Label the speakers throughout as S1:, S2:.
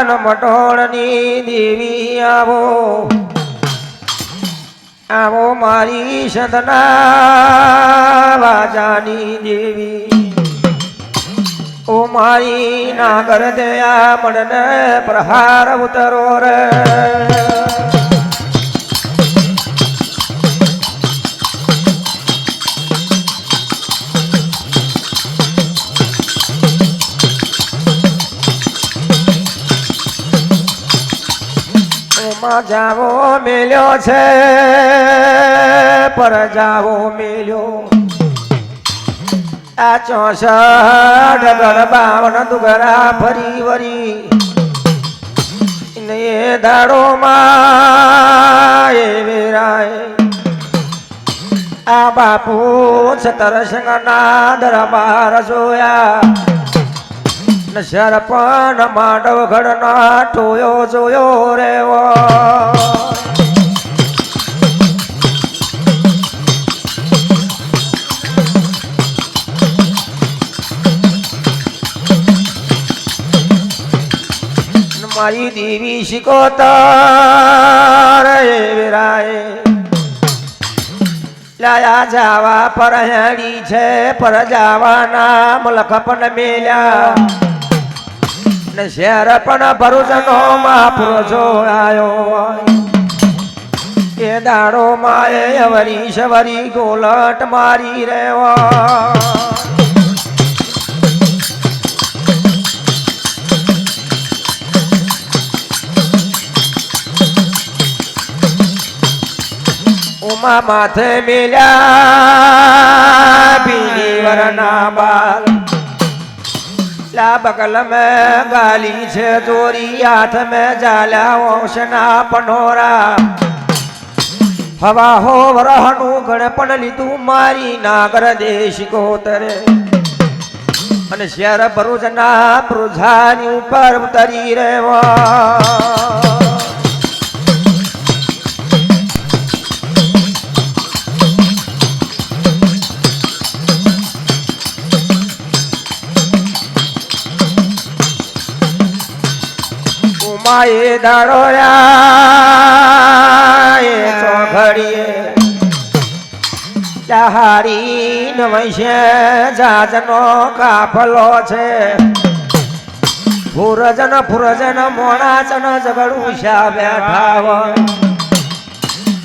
S1: દરિયાન મટોળની દેવી આવો. આવો મારી સદના વાજાની દેવી. ઓ મારી નાગર દયા મણને પ્રહાર ઉતરો રે. જાવો મેલ્યો છે પર જાવો મેલ્યો. આ ચોસઠ ગણ બાવન દુગરા ફરી વરી. ને દાડો માં એ વેરાય આ બાપુ છતર સંગના દરબાર જોયા. ને સરપન માંડવ ઘડના ટોયો જોયો રેવા મારી દેવી શિકોતર વિરાય લાયા જાવા પર હેડી છે પર જાવા નામ લખપન મેલ્યા. ને શેર પણ ભરૂચનો મહાપુરુષો આયો એ દાડો માએ અવરી સવરી ગોલટ મારી રેવા ઉમા માથે મેલ્યા પીલી વરના બાલ લા બગલ મે ગાલી છે ચોરી હાથ મે જાલ્યા વંશના પનોરા. હવા હો વરહનું ગણપણ લીધું મારી નાગર દેશ ગોતરે. અને શહેર ભરૂચના પૃથાની ઉપર ઉતરી રહેવા. ઉમાએ દાડોયા એ ચાહારી નવૈશે જાજનો કાફલો છે. ફુરજન ફુરજન મોણાચન ઝઘડું શા બેઠા હોય?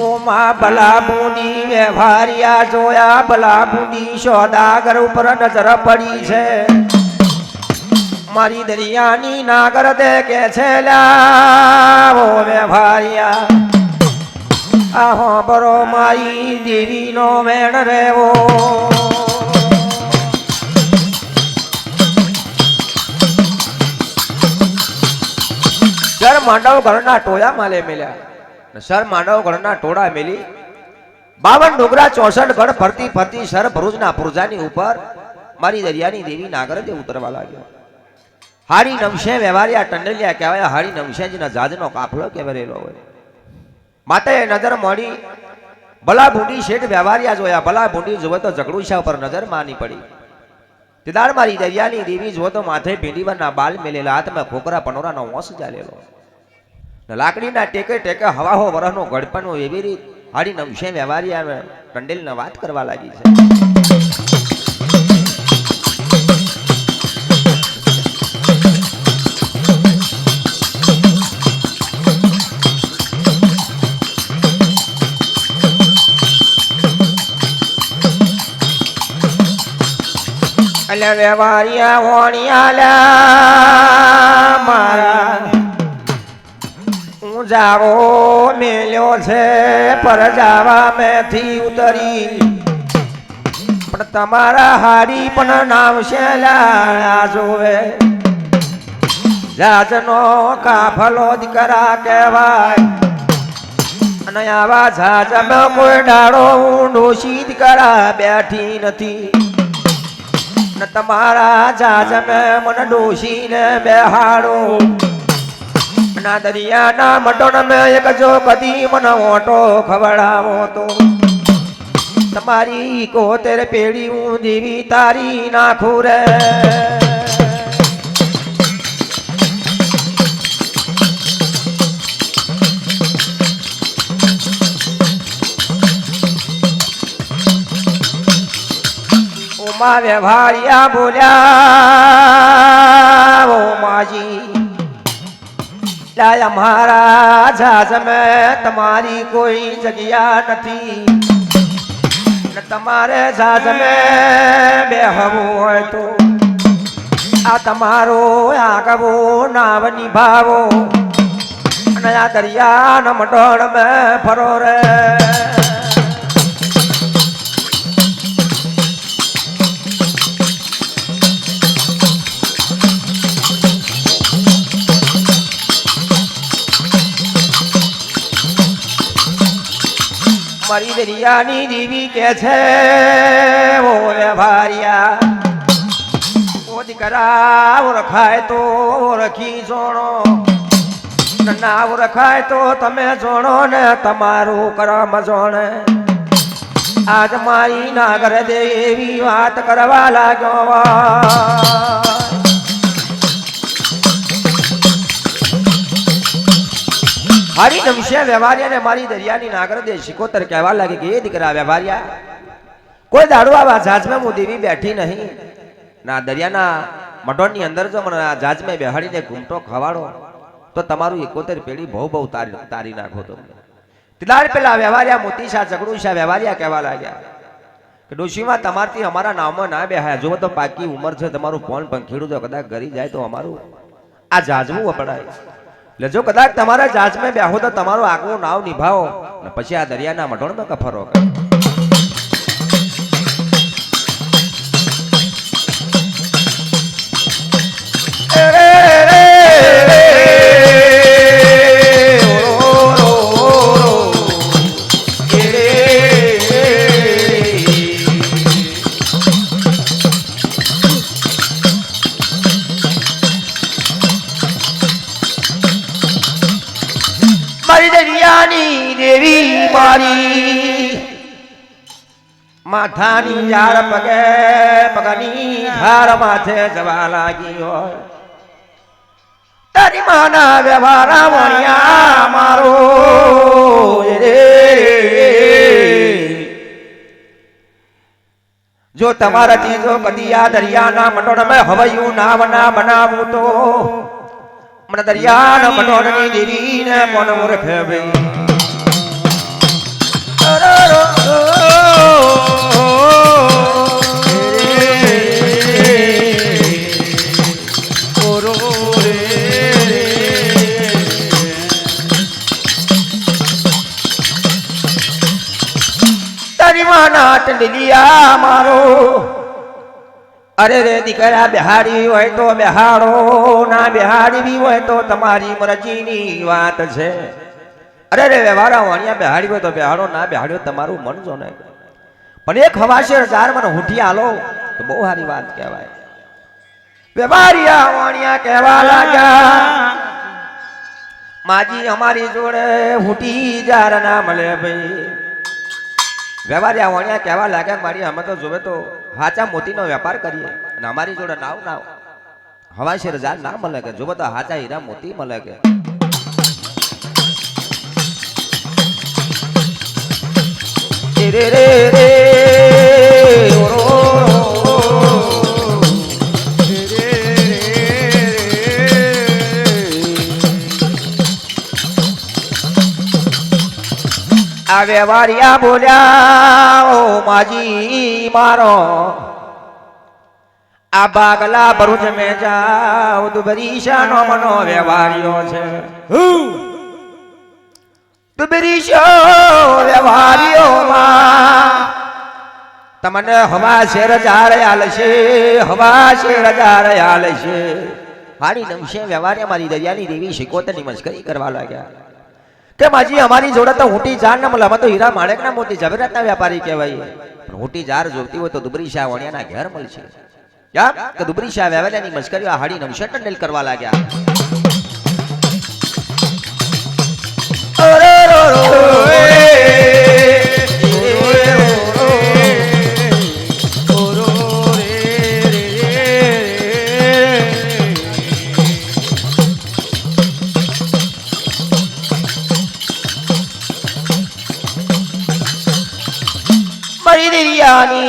S1: ઓમાં ભલા બુંદી વ્યવહારિયા જોયા ભલા બુંદી સોદાગર ઉપર નજર પડી છે. મારી દરિયાની નાગર દે કે છે લાવો વ્યવહારિયા આહો બરો મારી દેવીનો વેણ રેવો. સર, માંડવ ઘરના ટોળા માલે મેલ્યા. સર, માંડવ ઘરના ટોળા મેલી. બાવન ડોગરા ચોસઠ ગઢ ફરતી ફરતી સર ભરૂચના પુરજાની ઉપર મારી દરિયાની દેવી નાગર ઉતરવા લાગ્યો. હારી નમશે વ્યવહારિયા ટંડલિયા કહેવાય હારી નમશેજીના જાજનો કાફલો કહેવાયેલો હોય. માટે નજર મળી ભલા ભૂંડી શેઠ વ્યવહારિયા જોયા ભલા ભૂંડી જોવે તો ઝઘડુશા ઉપર નજર માની પડી. તેદાર મારી દરિયાની દેવી જો તો માથે ભીંડીવરના બાલ મેલેલા હાથમાં ખોકરા પનોરાનો ઓસ ચાલેલો. લાકડીના ટેકે ટેકે હવાહો વરહનો ગડપણો એવી રીત હારી નમશે વ્યવહારિયા ટંડેલને વાત કરવા લાગી છે. એટલે વ્યવહારિયા વણિયાલા મારા હું જાવો મેલ્યો છે પર જાવા મેથી ઉતરી પણ તમારા હારી પણ નામ લાળા જોવે જાજનો કાફલો દીકરા કહેવાય અને આવા જાજમાં કોઈ ડાળો હું ડોશી દીકરા બેઠી નથી ને તમારા જાજમે મને ડોશીને બેહાડો. ના દરિયાના મટોન મેં એક જો કદી મને ઓટો ખવડાવો તો. તમારી કોતેર પેઢી હું દેવી તારી નાખું રે. ઉમા વ્યવહારિયા બોલ્યા ઉમાજી અમારા જાજ મેં તમારી કોઈ જગ્યા નથી. તમારે જાજ મેં બેહવું હોય તો. આ તમારો આગવો નાવ નિભાવો. અને આ ન મઢોળ મેં ફરો રે. મારી દરિયાની દેવી કે છે? ઓરે ભારિયા, ઓ દીકરા ઓળખાય તો ઓળખી જોણો. ને ઓળખાય તો તમે જોણો ને તમારું કરમ જોણે. આજ મારી નાગર દેવી વાત કરવા લાગ્યો હારી નમશે વ્યવહારિયા ને મારી દરિયાની નાગર દે શિકોતર કહેવા લાગે કે, એ દીકરા વ્યવહારિયા, કોઈ દાડો આવા જહાજમાં હું દેવી બેઠી નહીં. ના, દરિયાના મઢોની અંદર જો મને આ જહાજમાં બેહાડીને ઘૂમટો ખવાડો, તો તમારું એકોતેર પેઢી બહુ બહુ તારી તારી નાખો તમને તિલાર પેલા વ્યવહારિયા મોતી શાહ ઝઘડું શાહ વ્યવહારિયા કહેવા લાગ્યા કે, ડોશીમાં તમારથી અમારા નામમાં ના બેહાયા. જો તો પાકી ઉંમર છે, તમારું ફોન પંખીડું તો કદાચ ગરી જાય તો અમારું આ જાજવું વપરાય એટલે જો કદાચ તમારા જાજમાં બેહો તો તમારું આગવું નાવ નિભાવો. ને પછી આ દરિયાના મઢોળમાં કફરો કરો. દરિયાની દેવી મારી માથાની ઝાડ પગે પગની ઝાડ માથે જવા લાગી હોય તારી માના વ્યવહાર વણ્યા મારો રે જો તમારાથી જો કદી આ દરિયાના મંડોળમાં હવયું નાવ ના બનાવું તો મને દરિયાના મંડોળની દેવીને કોણ ઓળખે ભાઈ માના મારો. અરે રે દીકરા બિહારી હોય તો બિહાડો ના બિહાડવી હોય તો તમારી મરજીની વાત છે. અરે રે વ્યવહારા વાણિયા બે હાડ્યો તો બિહાડો ના બિહાડ્યો તમારું મન જો ને. પણ એક હવાશે ચાર મને હુઠી આલો, તો બહુ સારી વાત કહેવાય. વ્યવહારિયા વાણિયા કહેવા લાગ્યા. માજી અમારી જોડે હુટી જાર ના મળે ભાઈ. વ્યવહારિયા વાણિયા કહેવા લાગ્યા મારી, અમે તો જોવે તો હાચા મોતીનો વેપાર કરીએ અને અમારી જોડે નાવ નાવ. હવાશેર જાર ના મળે કે, જોવે તો હાચા હીરા મોતી મળે કે. રે રે રે રે ઓ રો રો. આ વ્યવહારિયા બોલ્યા, ઓ માજી, મારો આ બાગલા ભરૂચ મેં જાઉં, દુબરીશાનો મનો વ્યવહારિયો છે દુબરીશો માં તમને હવા શેર જાર આલશે હવા શેર જાર આલશે હારી નમશે વ્યવહારિયા મારી દરિયાની દેવી શિકોતરની મસ્કરી કરવા લાગ્યા. કે માજી, અમારી જોડે તો ઊંટી જાર ના મળે અમે તો હીરા માણેક ના મોતી ઝવેરાતના વેપારી કહેવાય. પણ ઊંટી જાર જોતી હોય તો દુબરી શાહ વણિયાના ઘેર મળશે. યા કે દુબરી શાહ વેવેલાની મસ્કરીઓ હાડી નમશે ટંડેલ કરવા લાગ્યા.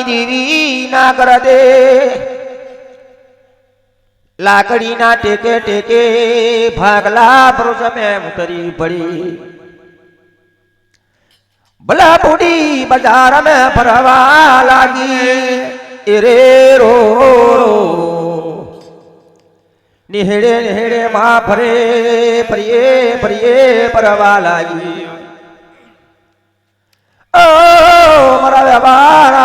S1: દરિયાની દેવી ના કર દે લાકડીના ટેકે ટેકે ભાગલા ભરોસે મેં ઉતરી પડી ભલા બુડી બજાર મેં ફરવા લાગી એ રે રો રો. નિહેડે નિહેડે માં ફરે ફરીએ ફરીએ ફરવા લાગી ઓ મારા વ્યવહાર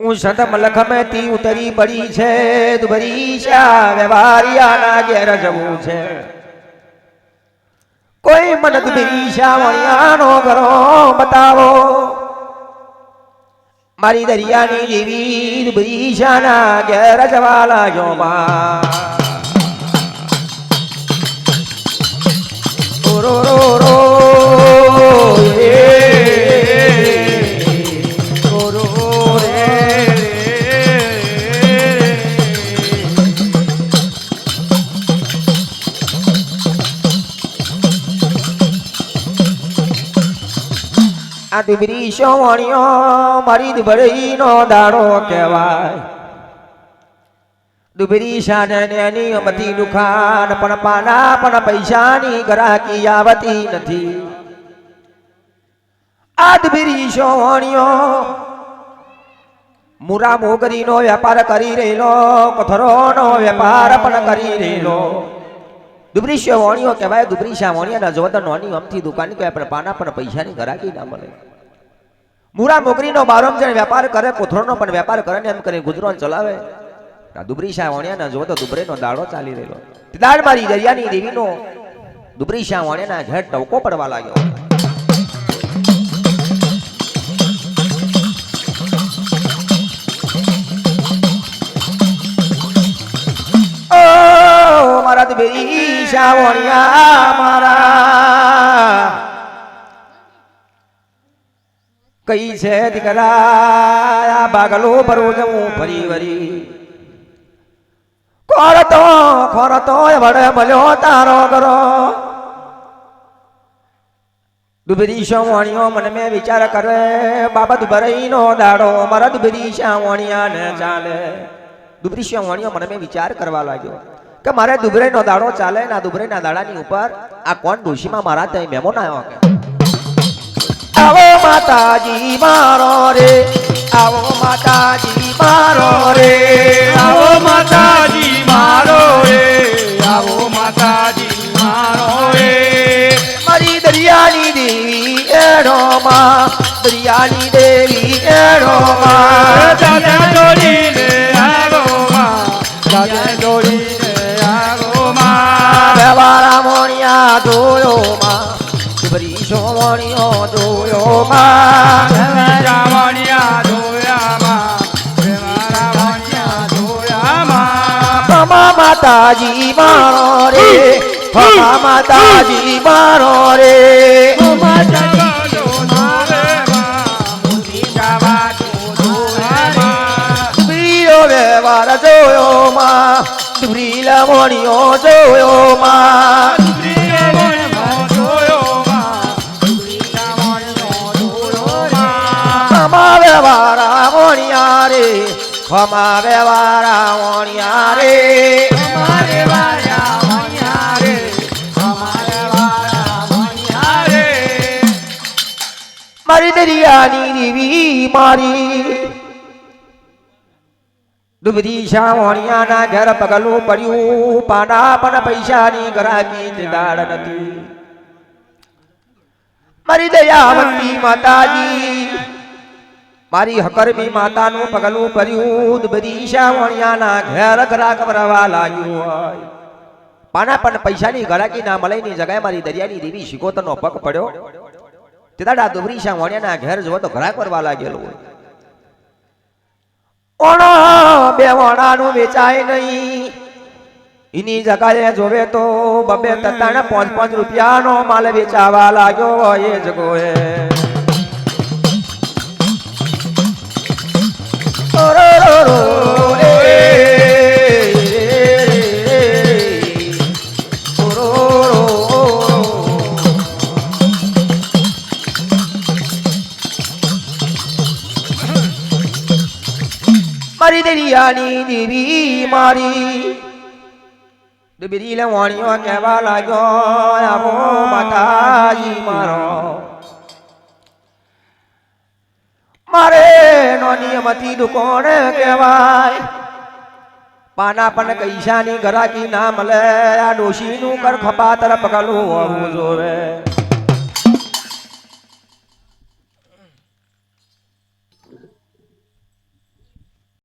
S1: હું સંત ઉતરી પડી છે શા વ્યવહારિયાના ઘેર જવું છે. કોઈ મને દુબરી શા વણિયાનો ઘરો બતાવો. મારી દરિયાની દેવી દુબરી શાના ઘેર જવા લાગ્યો માં. રો રો આ દુબરી સોવણીઓ મારી દુબળીનો દાડો કહેવાય. દુબરી સાને એની અમતી દુખાન, પણ પાના, પણ પૈસાની ગ્રાહકી આવતી નથી. આ દુબરી સોવણીઓ મુરા મોગરીનો વેપાર કરી રહેલો પથ્થરોનો વેપાર પણ કરી રહેલો. દુબરી શેવણીઓ કહેવાય દુબરી શાવણીયા જો તો નોની અમથી દુકાન કહેવાય, પણ પાના, પણ પૈસાની ગ્રાહકી ના મળે. મુરા મોકરીનો બારોમ જણ વેપાર કરે, કોથળોનો પણ વેપાર કરે ને એમ કરી ગુજરાન ચલાવે. આ શાહ શાવણીયાના જો તો દુબરેનો દાડો ચાલી રહેલો. દાડ મારી દરિયાની દેવીનો, દુબરી શાવણીયાના ઘેર ટવકો પડવા લાગ્યો. મારા દુબરી શાવણીયા મારા કઈ છે દીકરા? બાગલો ભરો જવું ફરી વરી. ખોરતો ખોરતો, વડે મળ્યો તારો કરો દુબરી શાવણીઓ મન મેં વિચાર કરે, બાબત ભરાઈનો દાડો, મારા દુબરી શાવણીયા ને ચાલે. દુબરી શાવણીઓ મને મેં વિચાર કરવા લાગ્યો કે મારે દુબરેનો દાડો ચાલે ને આ દુબરેના દાડાની ઉપર આ કોણ ડોશીમાં મારા ત્યાં મહેમાન આવ્યો કે? આવો માતાજી મારો રે. આવો માતાજી મારો રે.
S2: આવો માતાજી મારો રે. આવો માતાજી મારો રે.
S1: મારી દરિયાની દેવી એડોમાં. દરિયાની દેવી એડોમાં. મારો રે મમા માતાજી મારો રે. દુબરીનો વ્યવહાર જોયો માં દુબરી લમણીઓ જોયો માં. ખમા વ્યવહારા મોણિયા રે ખમા વ્યવહારા મોણિયા રે. મારી દરિયાની દેવી મારી. દુબરી શાવણિયાના ઘર પગલું પડ્યું પાના પણ પૈસાની ગરાકી જ દાડ નથી. મારી દયાવંતી માતાજી, મારી હકરમી માતાનું પગલું પડ્યું દુબરી શાવણિયાના ઘર ગરાક ભરવા લાગ્યું હોય. પાના પણ પૈસાની ગરાકી ના મળે જગ્યાએ મારી દરિયાની દેવી શિકોતરનો પગ પડ્યો. તે દાડા દુબરી શાવણિયાના ઘેર જોવો તો ઘરા કરવા લાગેલું હોય. ઓણો, બે વણાનું વેચાય નહીં. એની જગાએ જોવે તો બબે તતાને પાંચ પાંચ રૂપિયાનો માલ વેચાવા લાગ્યો એ જગોએ. દરિયાની દેવી મારી ડબરી લાગ્યો આવો માતાજી મારો મારે નોની મતી દુકોણ કહેવાય. પાના પણ કૈસાની ગરાકી ના મળે. આ ડોશીનું કર ખપા તરફ પગલું હોવું જોવે.